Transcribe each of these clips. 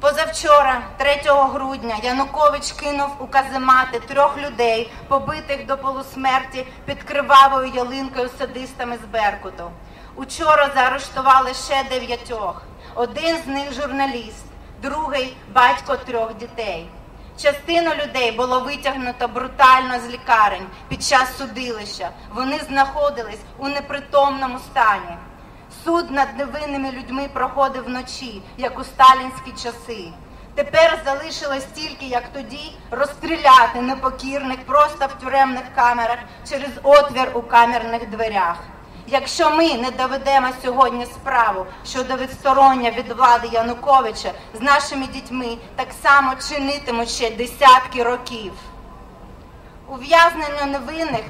Позавчора, 3 грудня, Янукович кинув у каземати трьох людей, побитих до полусмерті під кривавою ялинкою садистами з Беркуту. Учора заарештували ще дев'ятьох. Один з них журналіст, другий батько трьох дітей. Частину людей було витягнуто брутально з лікарень під час судилища. Вони знаходились у непритомному стані. Суд над невинними людьми проходив вночі, як у сталінські часи. Тепер залишилось тільки, як тоді, розстріляти непокірних просто в тюремних камерах через отвір у камерних дверях. Якщо ми не доведемо сьогодні справу щодо відсторонення від влади Януковича з нашими дітьми, так само чинитимуть ще десятки років. Ув'язнення невинних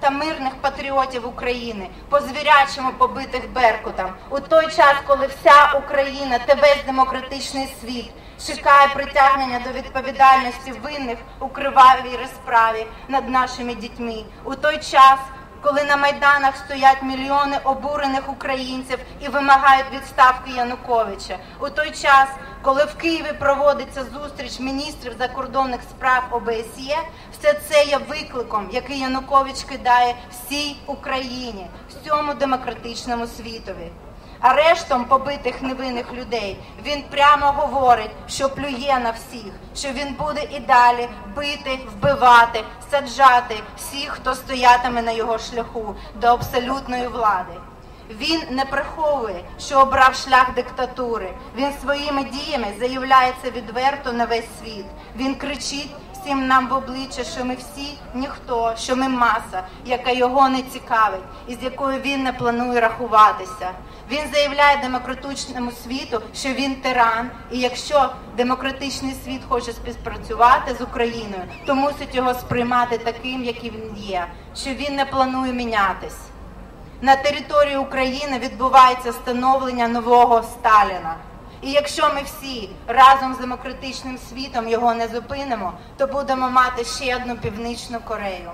та мирних патріотів України по звірячому побитих Беркутам. У той час, коли вся Україна та весь демократичний світ чекає притягнення до відповідальності винних у кривавій розправі над нашими дітьми, у той час коли на майданах стоять мільйони обурених українців і вимагають відставки Януковича, у той час, коли в Києві проводиться зустріч міністрів закордонних справ ОБСЄ, все це є викликом, який Янукович кидає всій Україні, всьому демократичному світові арештом побитих невинних людей. Він прямо говорить, що плює на всіх, що він буде і далі бити, вбивати, саджати всіх, хто стоятиме на його шляху до абсолютної влади. Він не приховує, що обрав шлях диктатури. Він своїми діями заявляється відверто на весь світ. Він кричить всім нам в обличчя, що ми всі ніхто, що ми маса, яка його не цікавить, і з якою він не планує рахуватися. Він заявляє демократичному світу, що він тиран, і якщо демократичний світ хоче співпрацювати з Україною, то мусить його сприймати таким, яким він є, що він не планує мінятись. На території України відбувається становлення нового Сталіна. І якщо ми всі разом з демократичним світом його не зупинимо, то будемо мати ще одну північну Корею.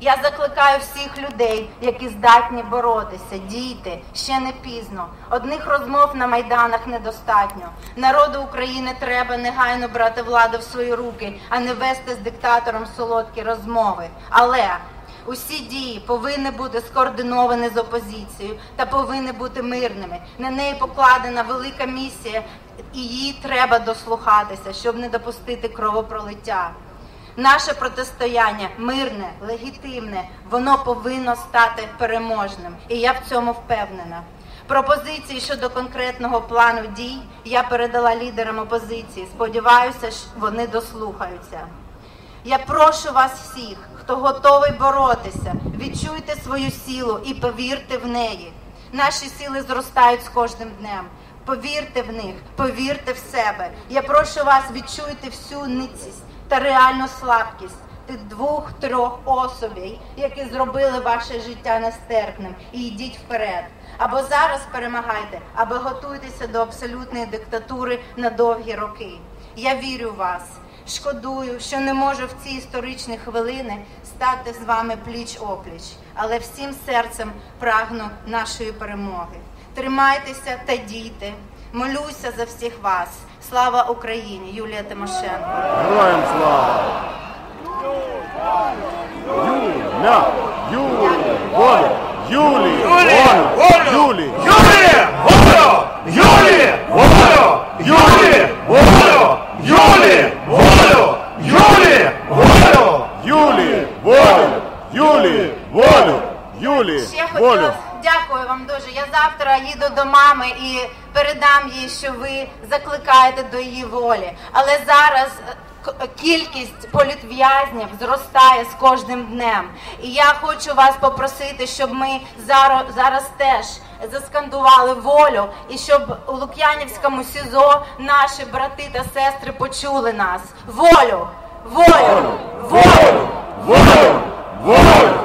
Я закликаю всіх людей, які здатні боротися, дійти ще не пізно. Одних розмов на майданах недостатньо. Народу України треба негайно брати владу в свої руки, а не вести з диктатором солодкі розмови. Але Усі дії повинні бути скоординовані з опозицією та повинні бути мирними. На неї покладена велика місія, і їй треба дослухатися, щоб не допустити кровопролиття. Наше протистояння мирне, легітимне, воно повинно стати переможним. І я в цьому впевнена. Пропозиції щодо конкретного плану дій я передала лідерам опозиції. Сподіваюся, вони дослухаються. Я прошу вас всіх, хто готовий боротися, відчуйте свою силу і повірте в неї. Наші сили зростають з кожним днем. Повірте в них, повірте в себе. Я прошу вас відчуйте всю ницість та реальну слабкість тих двох-трьох особей, які зробили ваше життя нестерпним, і йдіть вперед. Або зараз перемагайте, або готуйтеся до абсолютної диктатури на довгі роки. Я вірю в вас. Шкодую, що не можу в ці історичні хвилини стати з вами пліч опліч, але всім серцем прагну нашої перемоги. Тримайтеся та дійте. Молюся за всіх вас. Слава Україні! Юлія Тимошенко. Героям слава! Юля! Юлія! Волю! Юлі! Волю! Юлі! Юлі! Волю! Юлі! Волю! Юлі! Волю! волі. Ще волю. Дякую вам дуже. Я завтра їду до мами і передам їй, що ви закликаєте до її волі. Але зараз е, кількість політв'язнів зростає з кожним днем. І я хочу вас попросити, щоб ми зараз, зараз теж заскандували волю, і щоб у Лук'янівському СІЗО наші брати та сестри почули нас. Волю, волю, волю, волю, волю. волю!